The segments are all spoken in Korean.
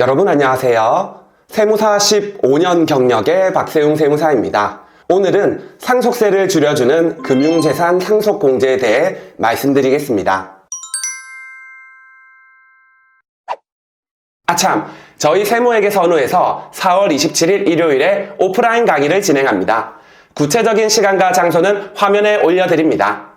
여러분 안녕하세요. 세무사 15년 경력의 박세웅 세무사입니다. 오늘은 상속세를 줄여주는 금융재산 상속공제에 대해 말씀드리겠습니다. 아참, 저희 세무에게 선우에서 4월 27일 일요일에 오프라인 강의를 진행합니다. 구체적인 시간과 장소는 화면에 올려드립니다.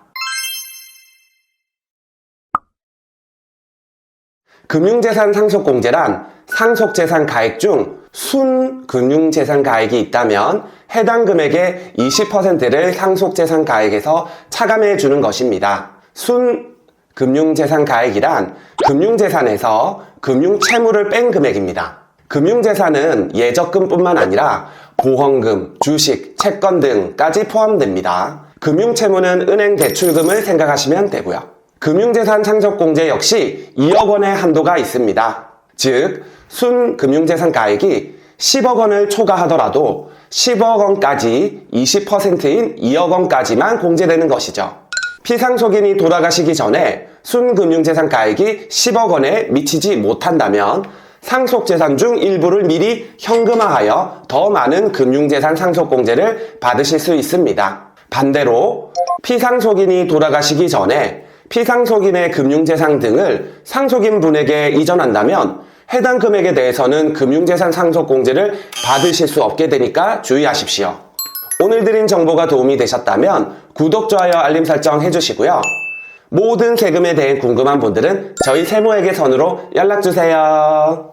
금융재산 상속공제란 상속재산 가액 중 순금융재산 가액이 있다면 해당 금액의 20%를 상속재산 가액에서 차감해 주는 것입니다. 순금융재산 가액이란 금융재산에서 금융채무를 뺀 금액입니다. 금융재산은 예적금뿐만 아니라 보험금, 주식, 채권 등까지 포함됩니다. 금융채무는 은행 대출금을 생각하시면 되고요. 금융재산 상속공제 역시 2억 원의 한도가 있습니다. 즉, 순 금융재산 가액이 10억 원을 초과하더라도 10억 원까지 20%인 2억 원까지만 공제되는 것이죠. 피상속인이 돌아가시기 전에 순금융재산 가액이 10억 원에 미치지 못한다면 상속재산 중 일부를 미리 현금화하여 더 많은 금융재산 상속공제를 받으실 수 있습니다. 반대로 피상속인이 돌아가시기 전에 피상속인의 금융재산 등을 상속인 분에게 이전한다면 해당 금액에 대해서는 금융재산 상속공제를 받으실 수 없게 되니까 주의하십시오. 오늘 드린 정보가 도움이 되셨다면 구독, 좋아요, 알림 설정 해주시고요. 모든 세금에 대해 궁금한 분들은 저희 세무에게 선으로 연락주세요.